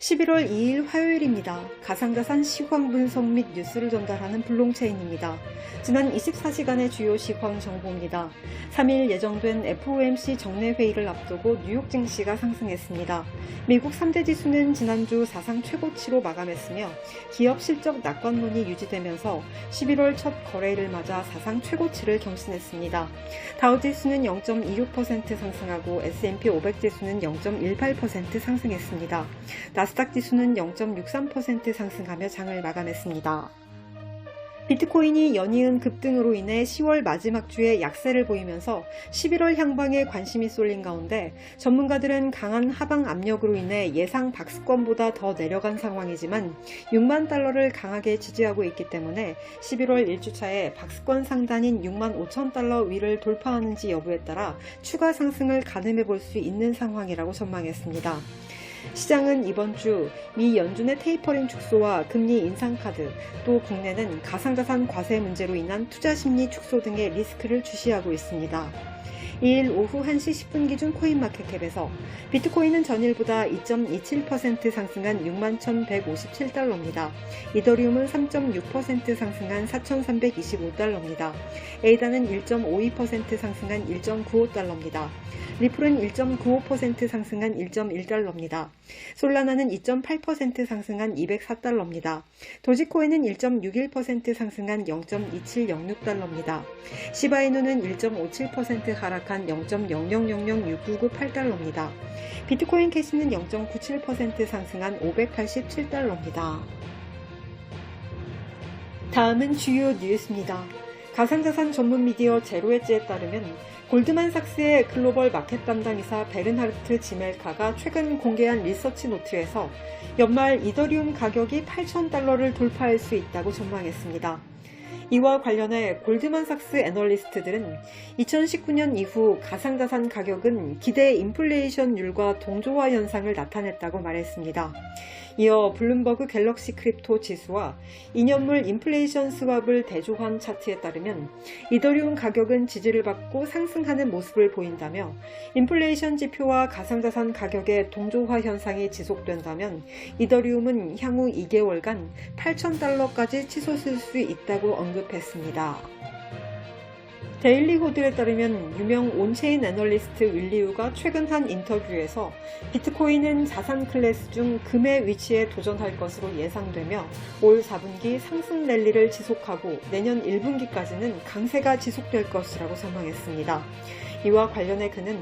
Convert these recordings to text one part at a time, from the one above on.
11월 2일 화요일입니다. 가상자산 시황 분석 및 뉴스를 전달하는 블롱체인입니다. 지난 24시간의 주요 시황 정보입니다. 3일 예정된 FOMC 정례 회의를 앞두고 뉴욕 증시가 상승했습니다. 미국 3대 지수는 지난주 사상 최고치로 마감했으며 기업 실적 낙관론이 유지되면서 11월 첫 거래일을 맞아 사상 최고치를 경신했습니다. 다우지수는 0.26% 상승하고 S&P 500 지수는 0.18% 상승했습니다. 나스닥 지수는 0.63% 상승하며 장을 마감했습니다. 비트코인이 연이은 급등으로 인해 10월 마지막 주에 약세를 보이면서 11월 향방에 관심이 쏠린 가운데 전문가들은 강한 하방 압력으로 인해 예상 박스권보다 더 내려간 상황이지만 6만 달러를 강하게 지지하고 있기 때문에 11월 1주차에 박스권 상단인 6만 5천 달러 위를 돌파하는지 여부에 따라 추가 상승을 가늠해 볼 수 있는 상황이라고 전망했습니다. 시장은 이번 주 미 연준의 테이퍼링 축소와 금리 인상 카드, 또 국내는 가상자산 과세 문제로 인한 투자 심리 축소 등의 리스크를 주시하고 있습니다. 2일 오후 1시 10분 기준 코인마켓캡에서 비트코인은 전일보다 2.27% 상승한 61,157달러입니다. 이더리움은 3.6% 상승한 4,325달러입니다. 에이다는 1.52% 상승한 1.95달러입니다. 리플은 1.95% 상승한 1.1달러입니다. 솔라나는 2.8% 상승한 204달러입니다. 도지코인은 1.61% 상승한 0.2706달러입니다. 시바이누는 1.57% 하락 한 0.000069998달러입니다. 비트코인 캐시는 0.97% 상승한 587달러입니다. 다음은 주요 뉴스입니다. 가상자산 전문 미디어 제로엣지에 따르면 골드만삭스의 글로벌 마켓 담당이사 베른하르트 지멜카가 최근 공개한 리서치 노트에서 연말 이더리움 가격이 8,000달러를 돌파할 수 있다고 전망했습니다. 이와 관련해 골드만삭스 애널리스트들은 2019년 이후 가상자산 가격은 기대 인플레이션율과 동조화 현상을 나타냈다고 말했습니다. 이어 블룸버그 갤럭시 크립토 지수와 2년물 인플레이션 스왑을 대조한 차트에 따르면 이더리움 가격은 지지를 받고 상승하는 모습을 보인다며 인플레이션 지표와 가상자산 가격의 동조화 현상이 지속된다면 이더리움은 향후 2개월간 8,000달러까지 치솟을 수 있다고 언급했습니다. 데일리 호드에 따르면 유명 온체인 애널리스트 윌리우가 최근 한 인터뷰에서 비트코인은 자산 클래스 중 금의 위치에 도전할 것으로 예상되며 올 4분기 상승 랠리를 지속하고 내년 1분기까지는 강세가 지속될 것이라고 전망했습니다. 이와 관련해 그는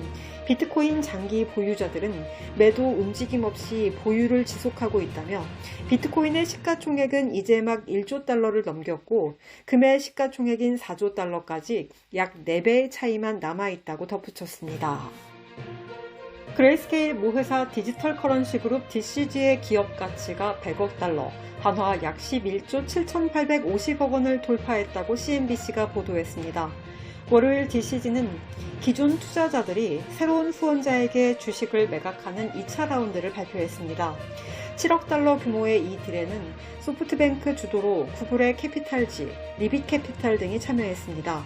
비트코인 장기 보유자들은 매도 움직임 없이 보유를 지속하고 있다며 비트코인의 시가총액은 이제 막 1조 달러를 넘겼고 금의 시가총액인 4조 달러까지 약 4배의 차이만 남아있다고 덧붙였습니다. 그레이스케일 모회사 디지털 커런시 그룹 DCG의 기업 가치가 100억 달러, 한화 약 11조 7,850억 원을 돌파했다고 CNBC가 보도했습니다. 월요일 DCG는 기존 투자자들이 새로운 후원자에게 주식을 매각하는 2차 라운드를 발표했습니다. 7억 달러 규모의 이 딜에는 소프트뱅크 주도로 구글의 캐피탈지, 리빗캐피탈 등이 참여했습니다.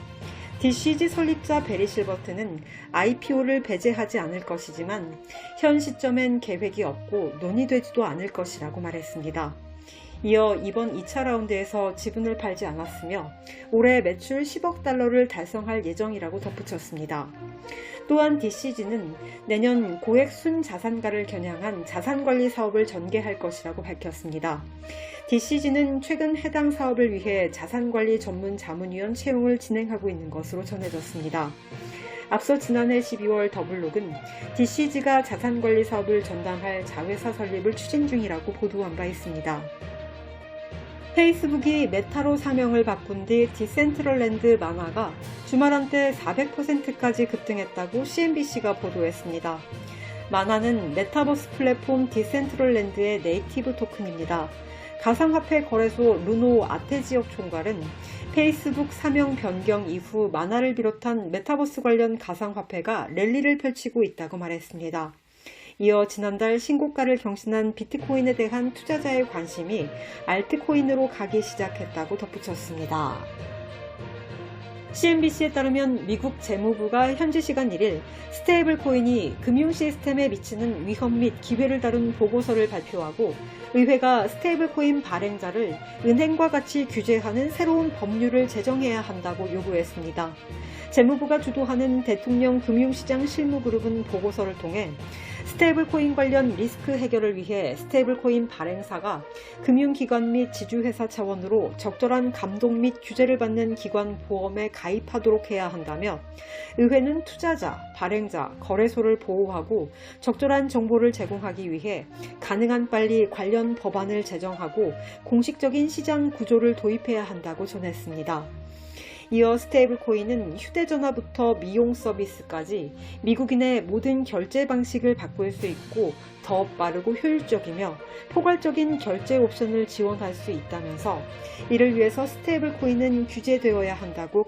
DCG 설립자 베리 실버트는 IPO를 배제하지 않을 것이지만 현 시점엔 계획이 없고 논의되지도 않을 것이라고 말했습니다. 이어 이번 2차 라운드에서 지분을 팔지 않았으며 올해 매출 10억 달러를 달성할 예정이라고 덧붙였습니다. 또한 DCG는 내년 고액 순 자산가를 겨냥한 자산관리 사업을 전개할 것이라고 밝혔습니다. DCG는 최근 해당 사업을 위해 자산관리 전문 자문위원 채용을 진행하고 있는 것으로 전해졌습니다. 앞서 지난해 12월 더블록은 DCG가 자산관리 사업을 전담할 자회사 설립을 추진 중이라고 보도한 바 있습니다. 페이스북이 메타로 사명을 바꾼 뒤 디센트럴랜드 만화가 주말 한때 400%까지 급등했다고 CNBC가 보도했습니다. 만화는 메타버스 플랫폼 디센트럴랜드의 네이티브 토큰입니다. 가상화폐 거래소 루노 아테지역 총괄은 페이스북 사명 변경 이후 만화를 비롯한 메타버스 관련 가상화폐가 랠리를 펼치고 있다고 말했습니다. 이어 지난달 신고가를 경신한 비트코인에 대한 투자자의 관심이 알트코인으로 가기 시작했다고 덧붙였습니다. CNBC에 따르면 미국 재무부가 현지 시간 1일 스테이블 코인이 금융 시스템에 미치는 위험 및 기회를 다룬 보고서를 발표하고 의회가 스테이블 코인 발행자를 은행과 같이 규제하는 새로운 법률을 제정해야 한다고 요구했습니다. 재무부가 주도하는 대통령 금융시장 실무그룹은 보고서를 통해 스테이블 코인 관련 리스크 해결을 위해 스테이블 코인 발행사가 금융기관 및 지주회사 차원으로 적절한 감독 및 규제를 받는 기관 보험에 가입하도록 해야 한다며 의회는 투자자, 발행자, 거래소를 보호하고 적절한 정보를 제공하기 위해 가능한 빨리 관련 법안을 제정하고 공식적인 시장 구조를 도입해야 한다고 전했습니다. 이어 스테이블 코인은 휴대전화부터 미용 서비스까지 미국인의 모든 결제 방식을 바꿀 수 있고 더 빠르고 효율적이며 포괄적인 결제 옵션을 지원할 수 있다면서 이를 위해서 스테이블 코인은 규제되어야 한다고